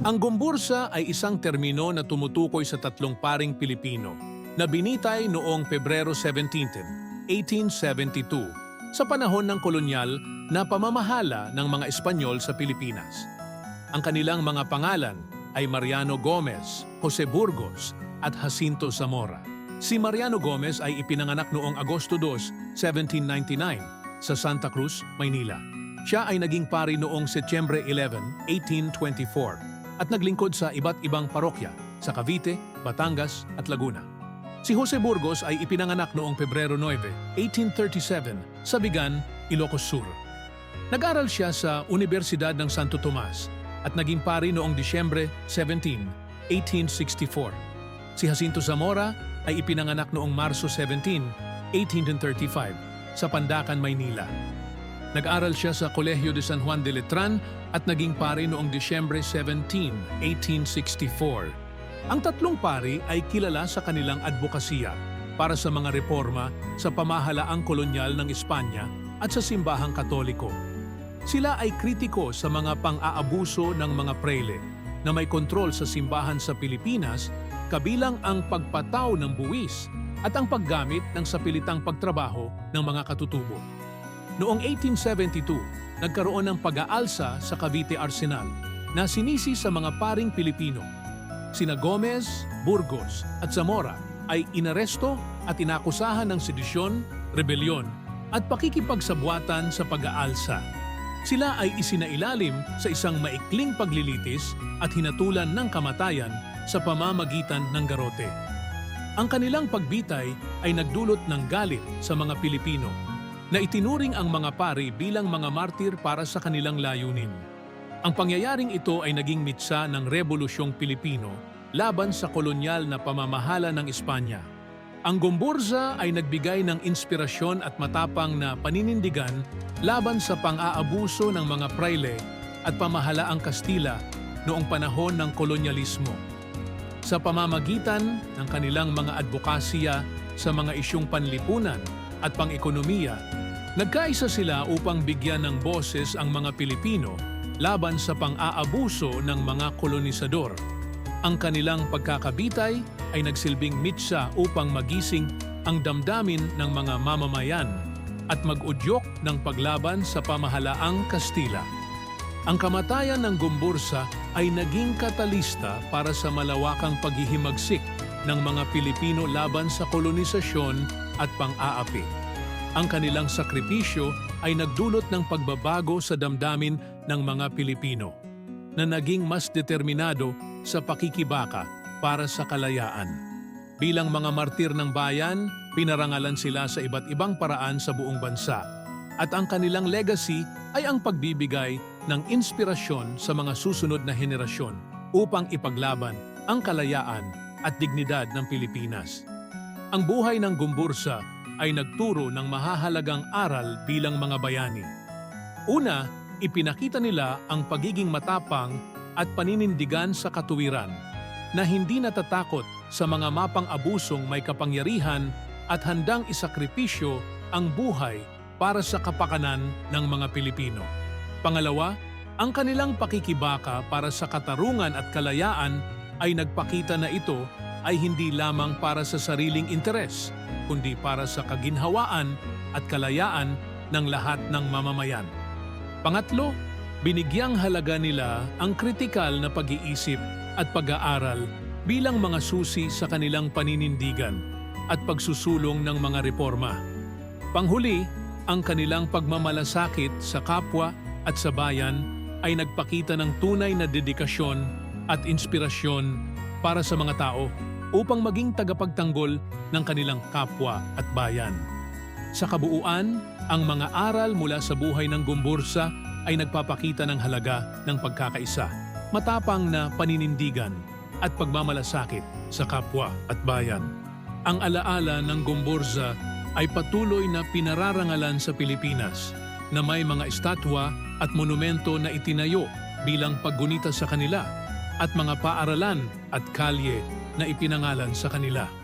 Ang gumbursa ay isang termino na tumutukoy sa tatlong paring Pilipino na binitay noong Pebrero 17, 1872 sa panahon ng kolonyal na pamamahala ng mga Espanyol sa Pilipinas. Ang kanilang mga pangalan ay Mariano Gomez, Jose Burgos at Jacinto Zamora. Si Mariano Gomez ay ipinanganak noong Agosto 2, 1799 sa Santa Cruz, Maynila. Siya ay naging pari noong Setyembre 11, 1824 at naglingkod sa iba't ibang parokya sa Cavite, Batangas at Laguna. Si Jose Burgos ay ipinanganak noong Pebrero 9, 1837 sa Bigan, Ilocos Sur. Nag-aral siya sa Universidad ng Santo Tomas at naging pari noong Disyembre 17, 1864. Si Jacinto Zamora ay ipinanganak noong Marso 17, 1835 sa Pandacan, Maynila. Nag-aral siya sa Kolehiyo de San Juan de Letran at naging pari noong Disyembre 17, 1864. Ang tatlong pari ay kilala sa kanilang advokasya para sa mga reforma sa pamahalaang kolonyal ng Espanya at sa simbahang katoliko. Sila ay kritiko sa mga pang-aabuso ng mga prele na may kontrol sa simbahan sa Pilipinas kabilang ang pagpataw ng buwis at ang paggamit ng sapilitang pagtrabaho ng mga katutubo. Noong 1872, nagkaroon ng pag-aalsa sa Cavite Arsenal na sinisi sa mga paring Pilipino. Sina Gomez, Burgos at Zamora ay inaresto at inakusahan ng sedisyon, rebelyon at pakikipagsabwatan sa pag-aalsa. Sila ay isinailalim sa isang maikling paglilitis at hinatulan ng kamatayan sa pamamagitan ng garote. Ang kanilang pagbitay ay nagdulot ng galit sa mga Pilipino na itinuring ang mga pari bilang mga martir para sa kanilang layunin. Ang pangyayaring ito ay naging mitsa ng Rebolusyong Pilipino laban sa kolonyal na pamamahala ng Espanya. Ang Gomburza ay nagbigay ng inspirasyon at matapang na paninindigan laban sa pang-aabuso ng mga praile at pamahalaang Kastila noong panahon ng kolonyalismo. Sa pamamagitan ng kanilang mga advokasya sa mga isyong panlipunan at pang-ekonomiya, nagkaisa sila upang bigyan ng boses ang mga Pilipino laban sa pang-aabuso ng mga kolonisador. Ang kanilang pagkakabitay ay nagsilbing mitsa upang magising ang damdamin ng mga mamamayan at mag-udyok ng paglaban sa pamahalaang Kastila. Ang kamatayan ng Gumbursa ay naging katalista para sa malawakang paghihimagsik ng mga Pilipino laban sa kolonisasyon at pang-aapi. Ang kanilang sakripisyo ay nagdulot ng pagbabago sa damdamin ng mga Pilipino na naging mas determinado sa pakikibaka para sa kalayaan. Bilang mga martir ng bayan, pinarangalan sila sa iba't ibang paraan sa buong bansa. At ang kanilang legacy ay ang pagbibigay ng inspirasyon sa mga susunod na henerasyon upang ipaglaban ang kalayaan at dignidad ng Pilipinas. Ang buhay ng Gumbursa ay nagturo ng mahahalagang aral bilang mga bayani. Una, ipinakita nila ang pagiging matapang at paninindigan sa katuwiran na hindi natatakot sa mga mapang abusong may kapangyarihan at handang isakripisyo ang buhay para sa kapakanan ng mga Pilipino. Pangalawa, ang kanilang pakikibaka para sa katarungan at kalayaan ay nagpakita na ito ay hindi lamang para sa sariling interes, kundi para sa kaginhawaan at kalayaan ng lahat ng mamamayan. Pangatlo, binigyang halaga nila ang kritikal na pag-iisip at pag-aaral bilang mga susi sa kanilang paninindigan at pagsusulong ng mga reforma. Panghuli, ang kanilang pagmamalasakit sa kapwa at sa bayan ay nagpakita ng tunay na dedikasyon at inspirasyon para sa mga tao upang maging tagapagtanggol ng kanilang kapwa at bayan. Sa kabuuan, ang mga aral mula sa buhay ng Gumbursa ay nagpapakita ng halaga ng pagkakaisa, matapang na paninindigan at pagmamalasakit sa kapwa at bayan. Ang alaala ng Gumburza ay patuloy na pinararangalan sa Pilipinas na may mga estatwa at monumento na itinayo bilang paggunita sa kanila at mga paaralan at kalye na ipinangalan sa kanila.